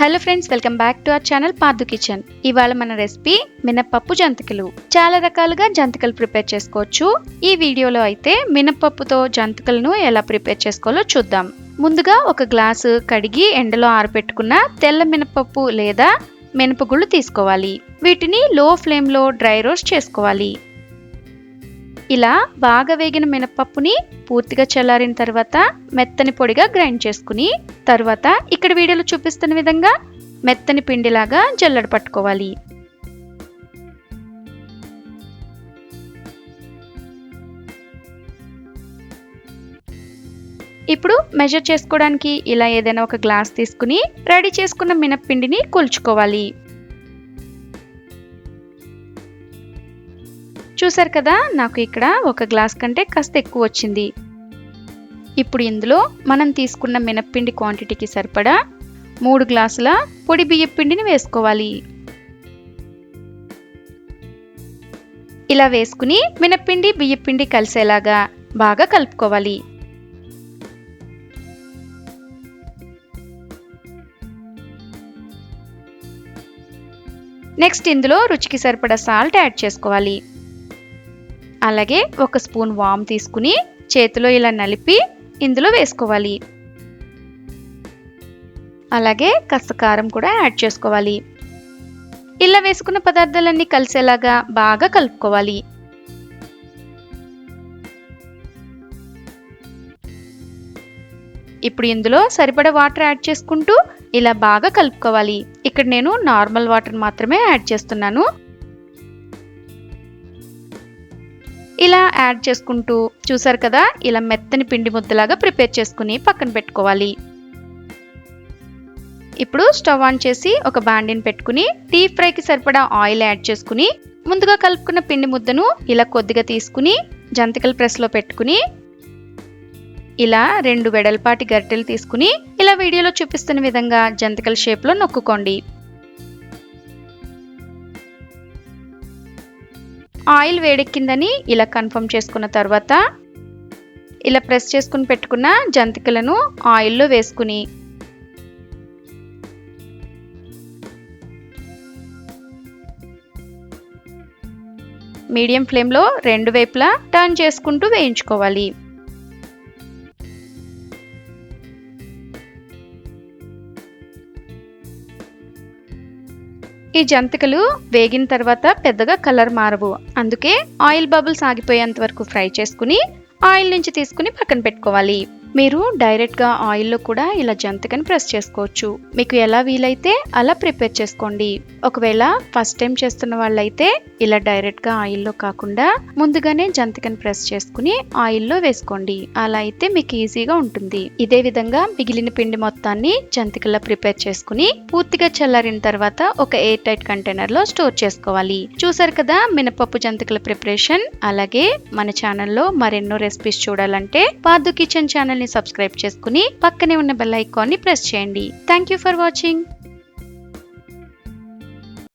Hello friends welcome back to our channel Padu kitchen. ఇవాళ మన recipe మినప్పప్పు జంతికలు. చాలా రకాలుగా జంతికలు ప్రిపేర్ చేసుకోవచ్చు. ఈ వీడియోలో అయితే మినప్పప్పుతో జంతికలను ఎలా ప్రిపేర్ చేసుకోవాలో చూద్దాం. ముందుగా ఒక గ్లాసు కడిగి ఎండలో ఆరబెట్టుకున్న తెల్ల మినపప్పు లేదా మినపగుళ్ళు తీసుకోవాలి. వీటిని లో ఫ్లేమ్లో డ్రై రోస్ట్ చేసుకోవాలి. ఇలా బాగా వేగిన మినపప్పుని పూర్తిగా చల్లారిన తర్వాత మెత్తని పొడిగా గ్రైండ్ చేసుకుని తర్వాత ఇక్కడ వీడియోలో చూపిస్తున్న విధంగా మెత్తని పిండిలాగా జల్లడ పట్టుకోవాలి. ఇప్పుడు మెజర్ చేసుకోవడానికి ఇలా ఏదైనా ఒక గ్లాస్ తీసుకుని రెడీ చేసుకున్న మినప్పిండిని కొలుచుకోవాలి. చూసారు కదా నాకు ఇక్కడ ఒక గ్లాస్ కంటే కాస్త ఎక్కువ వచ్చింది. ఇప్పుడు ఇందులో మనం తీసుకున్న మినప్పిండి క్వాంటిటీకి సరిపడా మూడు గ్లాసుల పొడి బియ్యం పిండిని వేసుకోవాలి. ఇలా వేసుకుని మినప్పిండి బియ్యపిండి కలిసేలాగా బాగా కలుపుకోవాలి. నెక్స్ట్ ఇందులో రుచికి సరిపడా సాల్ట్ యాడ్ చేసుకోవాలి. అలాగే ఒక స్పూన్ వామ్ తీసుకుని చేతిలో ఇలా నలిపి ఇందులో వేసుకోవాలి. అలాగే కాస్త కారం కూడా యాడ్ చేసుకోవాలి. ఇలా వేసుకున్న పదార్థాలన్నీ కలిసేలాగా బాగా కలుపుకోవాలి. ఇప్పుడు ఇందులో సరిపడా వాటర్ యాడ్ చేసుకుంటూ ఇలా బాగా కలుపుకోవాలి. ఇక్కడ నేను నార్మల్ వాటర్ మాత్రమే యాడ్ చేస్తున్నాను. ఇలా యాడ్ చేసుకుంటూ చూసారు కదా ఇలా మెత్తని పిండి ముద్దలాగా ప్రిపేర్ చేసుకుని పక్కన పెట్టుకోవాలి. ఇప్పుడు స్టవ్ ఆన్ చేసి ఒక బాండిని పెట్టుకుని డీప్ ఫ్రైకి సరిపడా ఆయిల్ యాడ్ చేసుకుని ముందుగా కలుపుకున్న పిండి ముద్దను ఇలా కొద్దిగా తీసుకుని జంతికల ప్రెస్లో పెట్టుకుని ఇలా రెండు వెడల్పాటి గరిటెలు తీసుకుని ఇలా వీడియోలో చూపిస్తున్న విధంగా జంతికల షేప్లో నొక్కుకోండి. ఆయిల్ వేడెక్కిందని ఇలా కన్ఫర్మ్ చేసుకున్న తర్వాత ఇలా ప్రెస్ చేసుకుని పెట్టుకున్న జంతికలను ఆయిల్లో వేసుకుని మీడియం ఫ్లేమ్లో రెండు వైపులా టర్న్ చేసుకుంటూ వేయించుకోవాలి. ఈ జంతికలు వేగిన తర్వాత పెద్దగా కలర్ మారవు. అందుకే ఆయిల్ బబుల్స్ ఆగిపోయేంత వరకు ఫ్రై చేసుకుని ఆయిల్ నుంచి తీసుకుని పక్కన పెట్టుకోవాలి. మీరు డైరెక్ట్గా ఆయిల్లో కూడా ఇలా జంతికని ప్రెస్ చేసుకోవచ్చు. మీకు ఎలా వీలైతే అలా ప్రిపేర్ చేసుకోండి. ఒకవేళ ఫస్ట్ టైం చేస్తున్న వాళ్ళైతే ఇలా డైరెక్ట్గా ఆయిల్లో కాకుండా ముందుగానే జంతికని ప్రెస్ చేసుకుని ఆయిల్లో వేసుకోండి. అలా అయితే మీకు ఈజీగా ఉంటుంది. ఇదే విధంగా మిగిలిన పిండి మొత్తాన్ని జంతికల్లో ప్రిపేర్ చేసుకుని పూర్తిగా చల్లారిన తర్వాత ఒక ఎయిర్ టైట్ కంటైనర్లో స్టోర్ చేసుకోవాలి. చూసారు కదా మినపప్పు జంతికల ప్రిపరేషన్? అలాగే మన ఛానల్లో మరెన్నో రెసిపీస్ చూడాలంటే పాదు కిచెన్ ఛానల్ ని సబ్స్క్రైబ్ చేసుకుని పక్కనే ఉన్న బెల్ ఐకాన్ని ప్రెస్ చేయండి. Thank you for watching